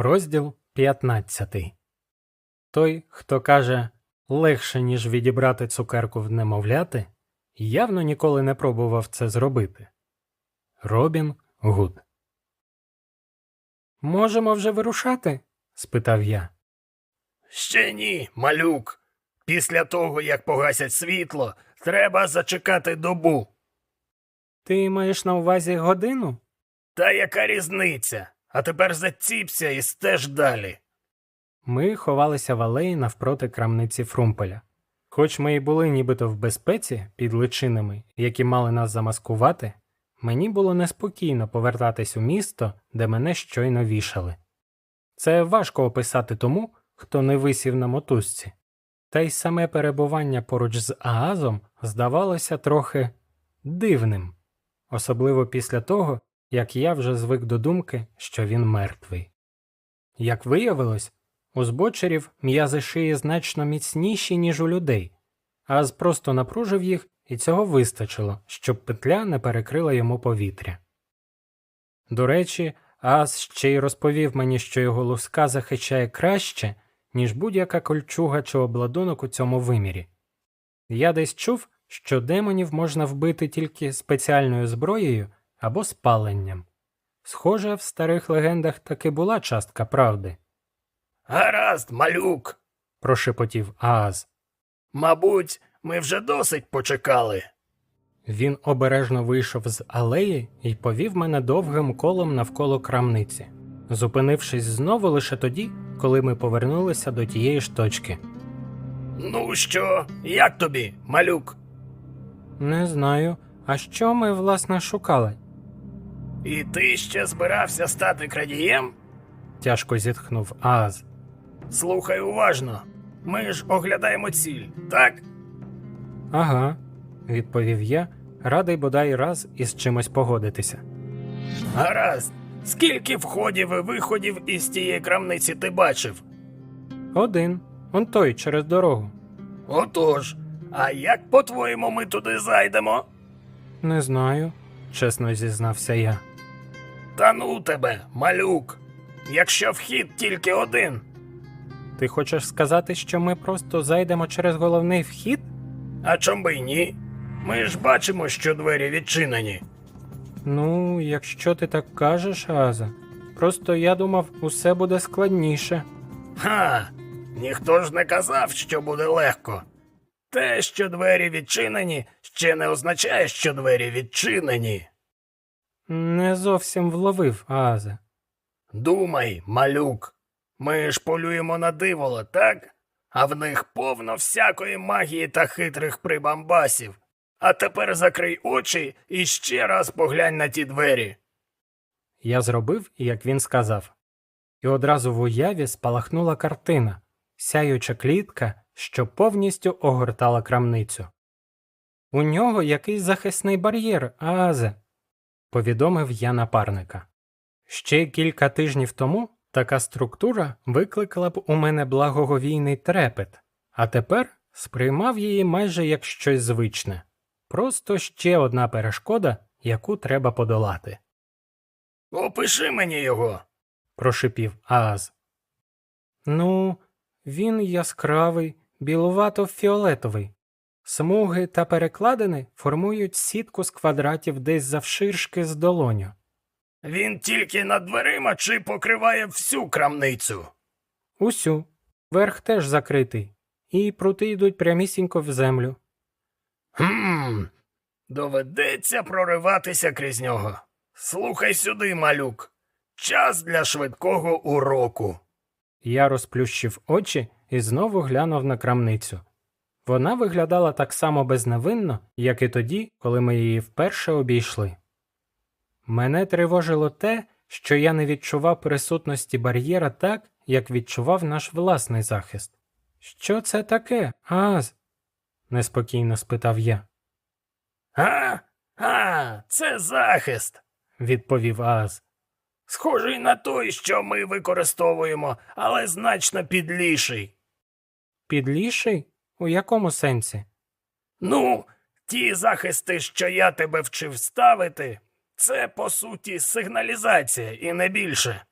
Розділ 15 Той, хто каже легше, ніж відібрати цукерку в немовляти, явно ніколи не пробував це зробити. Робін Гуд. Можемо вже вирушати? спитав я. Ще ні, малюк. Після того, як погасять світло, треба зачекати добу. Ти маєш на увазі годину? Та яка різниця? А тепер заціпся і стеж далі. Ми ховалися в алеї навпроти крамниці Фрумпеля. Хоч ми і були нібито в безпеці під личинами, які мали нас замаскувати, мені було неспокійно повертатись у місто, де мене щойно вішали. Це важко описати тому, хто не висів на мотузці. Та й саме перебування поруч з Аазом здавалося трохи дивним, особливо після того, як я вже звик до думки, що він мертвий. Як виявилось, у збочерів м'язи шиї значно міцніші, ніж у людей, Ааз просто напружив їх, і цього вистачило, щоб петля не перекрила йому повітря. До речі, Ааз ще й розповів мені, що його луска захищає краще, ніж будь-яка кольчуга чи обладунок у цьому вимірі. Я десь чув, що демонів можна вбити тільки спеціальною зброєю або спаленням. Схоже, в старих легендах таки була частка правди, Гаразд, малюк. прошепотів Ааз. Мабуть, ми вже досить почекали. Він обережно вийшов з алеї і повів мене довгим колом навколо крамниці, зупинившись знову лише тоді, коли ми повернулися до тієї ж точки. Ну що, як тобі, малюк? Не знаю, а що ми власне шукали? І ти ще збирався стати крадієм? тяжко зітхнув Ааз. Слухай уважно. Ми ж оглядаємо ціль, так? Ага, відповів я, радий бодай раз із чимось погодитися. Гаразд. Скільки входів і виходів із тієї крамниці ти бачив? Один, он той через дорогу. Отож, а як по-твоєму ми туди зайдемо? Не знаю, чесно зізнався я. Та ну тебе, малюк. Якщо вхід тільки один, Ти хочеш сказати, що ми просто зайдемо через головний вхід? а чом би й ні? Ми ж бачимо, що двері відчинені. Ну, якщо ти так кажеш, Аза. Просто я думав, усе буде складніше. Ха, ніхто ж не казав, що буде легко. Те, що двері відчинені, ще не означає, що двері відчинені. Не зовсім вловив, Аза. Думай, малюк. Ми ж полюємо на дивола, так? А в них повно всякої магії та хитрих прибамбасів. А тепер закрий очі і ще раз поглянь на ті двері. Я зробив, як він сказав. І одразу в уяві спалахнула картина, сяюча клітка, що повністю огортала крамницю. У нього якийсь захисний бар'єр, Азе, повідомив я напарника. Ще кілька тижнів тому така структура викликала б у мене благоговійний трепет, а тепер сприймав її майже як щось звичне. Просто ще одна перешкода, яку треба подолати. Опиши мені його. прошипів Ааз. Ну, він яскравий, білувато-фіолетовий. Смуги та перекладини формують сітку з квадратів десь завширшки з долоню. Він тільки над дверима чи покриває всю крамницю. Усю. Верх теж закритий, і прути йдуть прямісінько в землю. Хм, доведеться прориватися крізь нього. Слухай сюди, малюк. Час для швидкого уроку. Я розплющив очі і знову глянув на крамницю. Вона виглядала так само безневинно, як і тоді, коли ми її вперше обійшли. Мене тривожило те, що я не відчував присутності бар'єра так, як відчував наш власний захист. Що це таке, Ааз? неспокійно спитав я, А? А, це захист. відповів Ааз. Схожий на той, що ми використовуємо, але значно підліший. Підліший? У якому сенсі? Ну, ті захисти, що я тебе вчив ставити, це по суті сигналізація і не більше.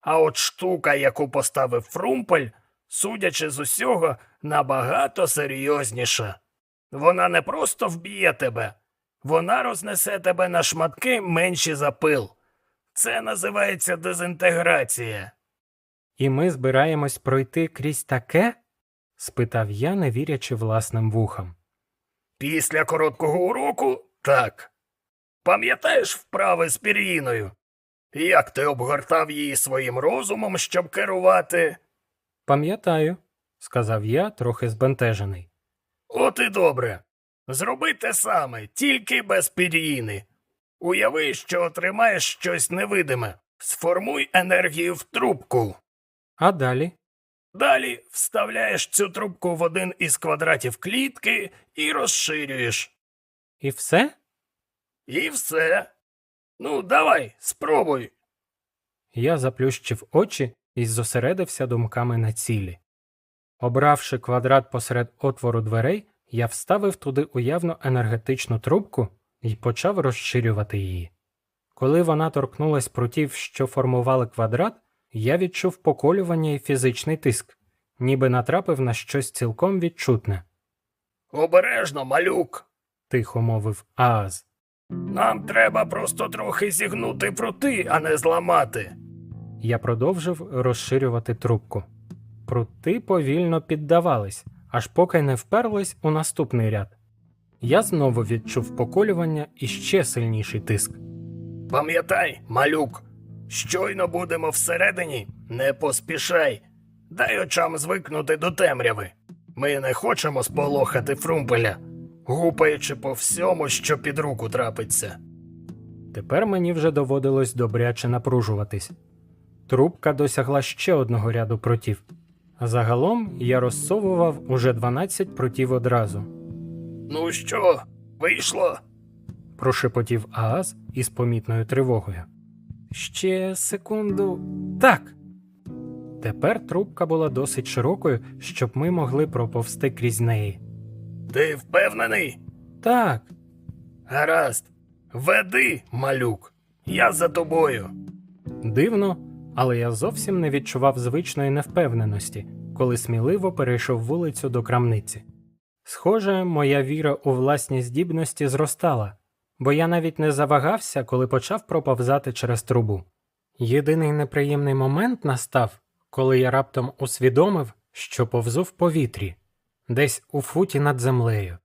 А от штука, яку поставив Фрумпель, судячи з усього, набагато серйозніша. Вона не просто вб'є тебе, вона рознесе тебе на шматки менші за пил. Це називається дезінтеграція. І ми збираємось пройти крізь таке? Спитав я, не вірячи власним вухам. Після короткого уроку так. Пам'ятаєш вправи з пір'їною? Як ти обгортав її своїм розумом, щоб керувати? Пам'ятаю, сказав я, трохи збентежений. От і добре. Зроби те саме, тільки без пір'їни. Уяви, що отримаєш щось невидиме. Сформуй енергію в трубку. А далі? Далі вставляєш цю трубку в один із квадратів клітки і розширюєш. І все? І все. Ну, давай, спробуй. Я заплющив очі і зосередився думками на цілі. Обравши квадрат посеред отвору дверей, я вставив туди уявно енергетичну трубку і почав розширювати її. Коли вона торкнулась прутів, що формували квадрат, я відчув поколювання і фізичний тиск, ніби натрапив на щось цілком відчутне, Обережно, малюк. тихо мовив Ааз. Нам треба просто трохи зігнути прути, а не зламати. Я продовжив розширювати трубку. Прути повільно піддавались, аж поки не вперлись у наступний ряд. Я знову відчув поколювання і ще сильніший тиск. Пам'ятай, малюк, щойно будемо всередині, не поспішай. Дай очам звикнути до темряви. Ми не хочемо сполохати фрумпеля, гупаючи по всьому, що під руку трапиться. Тепер мені вже доводилось добряче напружуватись. Трубка досягла ще одного ряду прутів. Загалом я розсовував уже 12 прутів одразу. Ну що, вийшло? прошепотів Ааз із помітною тривогою. Ще секунду. Так. Тепер трубка була досить широкою, щоб ми могли проповсти крізь неї. Ти впевнений? Так, Гаразд. Веди, малюк. Я за тобою. дивно, але я зовсім не відчував звичної невпевненості, коли сміливо перейшов вулицю до крамниці. Схоже, моя віра у власні здібності зростала, бо я навіть не завагався, коли почав проповзати через трубу. Єдиний неприємний момент настав, коли я раптом усвідомив, що повзу в повітрі, десь у футі над землею.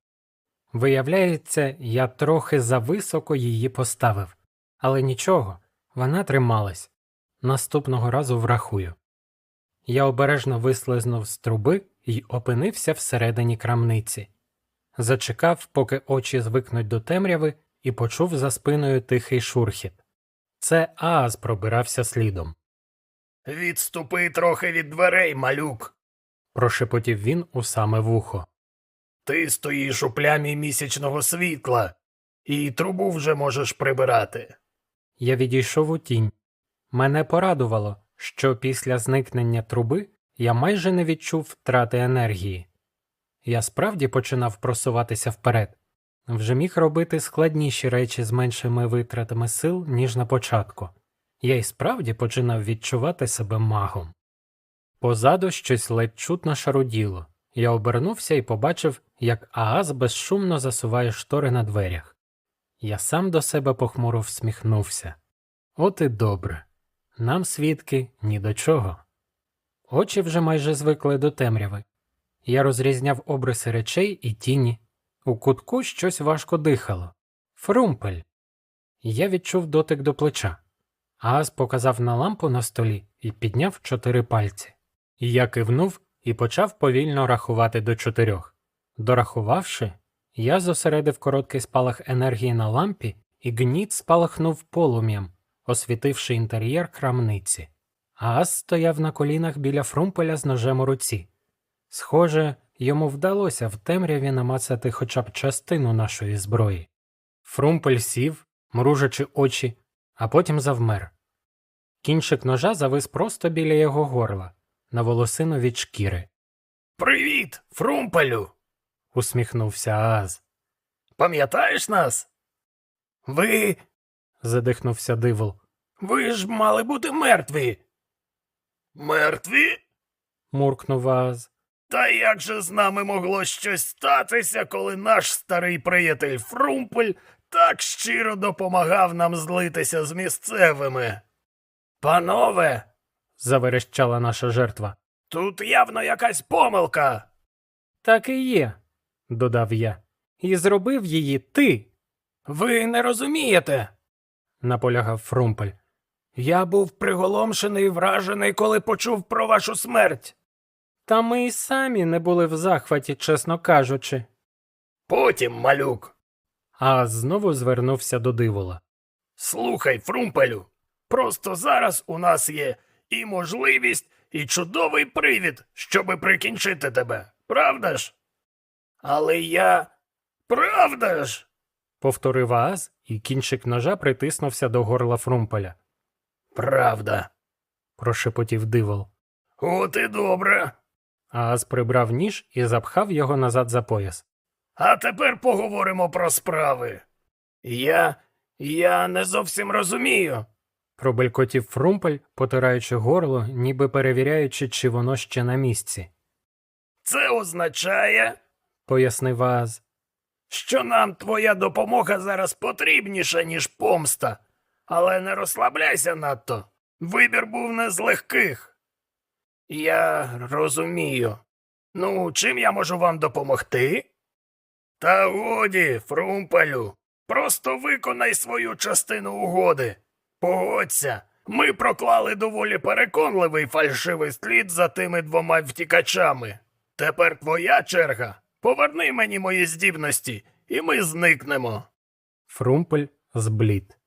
Виявляється, я трохи зависоко її поставив, але нічого, вона трималась. Наступного разу врахую. Я обережно вислизнув з труби і опинився всередині крамниці. Зачекав, поки очі звикнуть до темряви, і почув за спиною тихий шурхіт. Це Ааз пробирався слідом. Відступи трохи від дверей, малюк. Прошепотів він у саме вухо. Ти стоїш у плямі місячного світла, і трубу вже можеш прибирати. Я відійшов у тінь. Мене порадувало, що після зникнення труби я майже не відчув втрати енергії. Я справді починав просуватися вперед, вже міг робити складніші речі з меншими витратами сил, ніж на початку. Я й справді починав відчувати себе магом. Позаду щось ледь чутно шаруділо. Я обернувся і побачив, як Ааз безшумно засуває штори на дверях. Я сам до себе похмуро всміхнувся. От і добре. Нам, свідки, ні до чого. Очі вже майже звикли до темряви. Я розрізняв обриси речей і тіні. У кутку щось важко дихало. Фрумпель. Я відчув дотик до плеча. Ааз показав на лампу на столі і підняв чотири пальці. Я кивнув і почав повільно рахувати до чотирьох. Дорахувавши, я зосередив короткий спалах енергії на лампі, і гніт спалахнув полум'ям, освітивши інтер'єр крамниці. Ааз стояв на колінах біля фрумпеля з ножем у руці. Схоже, йому вдалося в темряві намацати хоча б частину нашої зброї. Фрумпель сів, мружачи очі, а потім завмер. Кінчик ножа завис просто біля його горла, на волосину від шкіри. Привіт, Фрумпелю! Усміхнувся Ааз. Пам'ятаєш нас? Ви. Задихнувся дивол. ви ж мали бути мертві. Мертві? муркнув Ааз. Та як же з нами могло щось статися, коли наш старий приятель Фрумпель так щиро допомагав нам злитися з місцевими? Панове, заверещала наша жертва. тут явно якась помилка. Так і є, додав я. І зробив її ти, Ви не розумієте. наполягав Фрумпель. Я був приголомшений і вражений, коли почув про вашу смерть. Та ми й самі не були в захваті, чесно кажучи. Потім, малюк. Ааз знову звернувся до дивола. Слухай, Фрумпелю, просто зараз у нас є і можливість, і чудовий привід, щоби прикінчити тебе, правда ж? Але я. Правда ж? Повторив Ааз, і кінчик ножа притиснувся до горла Фрумпеля. Правда. Прошепотів дивол. От і добре. Ааз прибрав ніж і запхав його назад за пояс. А тепер поговоримо про справи. Я. я не зовсім розумію. Пробелькотів Фрумпель, потираючи горло, ніби перевіряючи, чи воно ще на місці. Це означає, Пояснив Ааз. що нам твоя допомога зараз потрібніша, ніж помста. Але не розслабляйся надто. Вибір був не з легких. Я розумію. Ну, чим я можу вам допомогти? Та годі, Фрумпелю, просто виконай свою частину угоди. Погодься, ми проклали доволі переконливий фальшивий слід за тими двома втікачами. Тепер твоя черга. Поверни мені мої здібності, і ми зникнемо. Фрумпель зблід.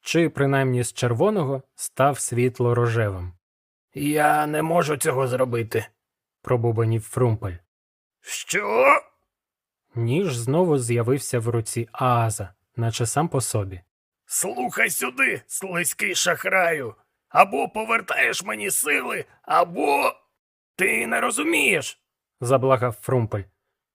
Чи принаймні з червоного став світло рожевим, Я не можу цього зробити. пробубанів Фрумпель. Що? Ніж знову з'явився в руці Ааза, наче сам по собі. Слухай сюди, слизький шахраю. Або повертаєш мені сили, або. Ти не розумієш. Заблагав Фрумпель.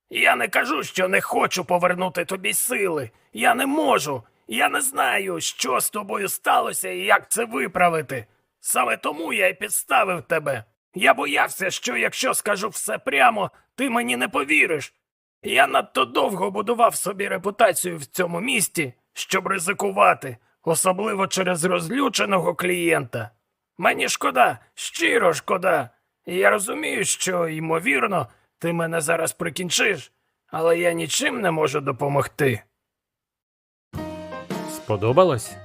Я не кажу, що не хочу повернути тобі сили. Я не можу. Я не знаю, що з тобою сталося і як це виправити. Саме тому я й підставив тебе. Я боявся, що якщо скажу все прямо, ти мені не повіриш. Я надто довго будував собі репутацію в цьому місті, щоб ризикувати, особливо через розлюченого клієнта. Мені шкода, щиро шкода. Я розумію, що, ймовірно, ти мене зараз прикінчиш, але я нічим не можу допомогти. Сподобалось?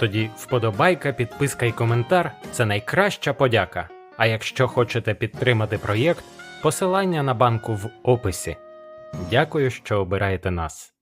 Тоді вподобайка, підписка і коментар це найкраща подяка. А якщо хочете підтримати проєкт, посилання на банку в описі. Дякую, що обираєте нас.